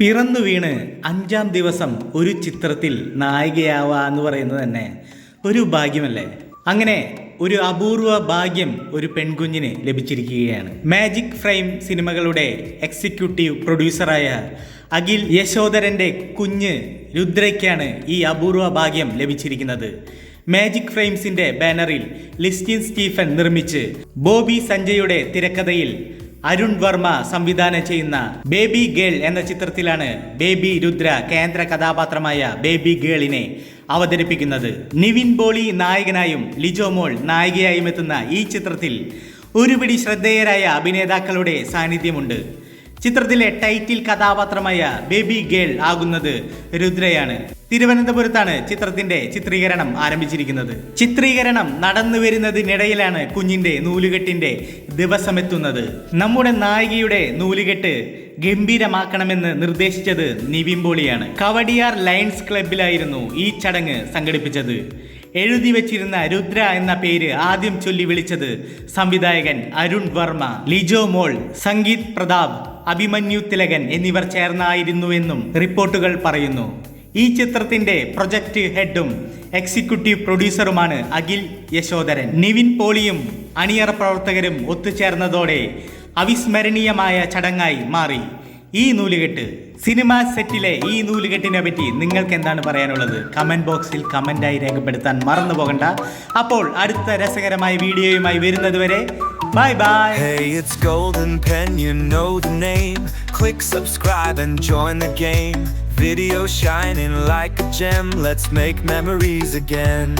പിറന്നു വീണ് അഞ്ചാം ദിവസം ഒരു ചിത്രത്തിൽ നായികയാവുക എന്ന് പറയുന്നത് തന്നെ ഒരു ഭാഗ്യമല്ലേ? അങ്ങനെ ഒരു അപൂർവ ഭാഗ്യം ഒരു പെൺകുഞ്ഞിന് ലഭിച്ചിരിക്കുകയാണ്. മാജിക് ഫ്രെയിം സിനിമകളുടെ എക്സിക്യൂട്ടീവ് പ്രൊഡ്യൂസറായ അഖിൽ യശോധരന്റെ കുഞ്ഞ് രുദ്രയ്ക്കാണ് ഈ അപൂർവ ഭാഗ്യം ലഭിച്ചിരിക്കുന്നത്. മാജിക് ഫ്രെയിംസിന്റെ ബാനറിൽ ലിസ്റ്റിൻ സ്റ്റീഫൻ നിർമ്മിച്ച് ബോബി സഞ്ജയുടെ തിരക്കഥയിൽ അരുൺ വർമ്മ സംവിധാനം ചെയ്യുന്ന ബേബി ഗേൾ എന്ന ചിത്രത്തിലാണ് ബേബി രുദ്ര കേന്ദ്ര കഥാപാത്രമായ ബേബി ഗേളിനെ അവതരിപ്പിക്കുന്നത്. നിവിൻ പോളി നായകനായും ലിജോ മോൾ നായികയായും എത്തുന്ന ഈ ചിത്രത്തിൽ ഒരുപിടി ശ്രദ്ധേയരായ അഭിനേതാക്കളുടെ സാന്നിധ്യമുണ്ട്. ചിത്രത്തിലെ ടൈറ്റിൽ കഥാപാത്രമായ ബേബി ഗേൾ ആകുന്നത് രുദ്രയാണ്. തിരുവനന്തപുരത്താണ് ചിത്രത്തിന്റെ ചിത്രീകരണം ആരംഭിച്ചിരിക്കുന്നത്. ചിത്രീകരണം നടന്നു വരുന്നതിനിടയിലാണ് കുഞ്ഞിന്റെ നൂലുകെട്ടിന്റെ ദിവസമെത്തുന്നത്. നമ്മുടെ നായികയുടെ നൂലുകെട്ട് ഗംഭീരമാക്കണമെന്ന് നിർദ്ദേശിച്ചത് നിവിൻ പോളിയാണ്. കവടിയാർ ലയൺസ് ക്ലബിലായിരുന്നു ഈ ചടങ്ങ് സംഘടിപ്പിച്ചത്. എഴുതി വെച്ചിരുന്ന രുദ്ര എന്ന പേര് ആദ്യം ചൊല്ലി വിളിച്ചത് സംവിധായകൻ അരുൺ വർമ്മ ലിജോ മോൾ സംഗീത് പ്രതാപ് അഭിമന്യു തിലകൻ എന്നിവർ ചേർന്നായിരുന്നുവെന്നും റിപ്പോർട്ടുകൾ പറയുന്നു. ഈ ചിത്രത്തിന്റെ പ്രൊജക്ട് ഹെഡും എക്സിക്യൂട്ടീവ് പ്രൊഡ്യൂസറുമാണ് അഖിൽ യശോധരൻ. നിവിൻ പോളിയും അണിയറ പ്രവർത്തകരും ഒത്തുചേർന്നതോടെ അവിസ്മരണീയമായ ചടങ്ങായി മാറി. ഈ നൂലുകെട്ട് സിനിമാ സെറ്റിലെ ഈ നൂലുകെട്ടിനെ പറ്റി നിങ്ങൾക്ക് എന്താണ് പറയാനുള്ളത്? കമന്റ് ബോക്സിൽ കമന്റായി രേഖപ്പെടുത്താൻ മറന്നു പോകണ്ട. അപ്പോൾ അടുത്ത രസകരമായ വീഡിയോയുമായി വരുന്നതുവരെ bye bye. Click subscribe and join the game. Video shining like a gem, let's make memories again.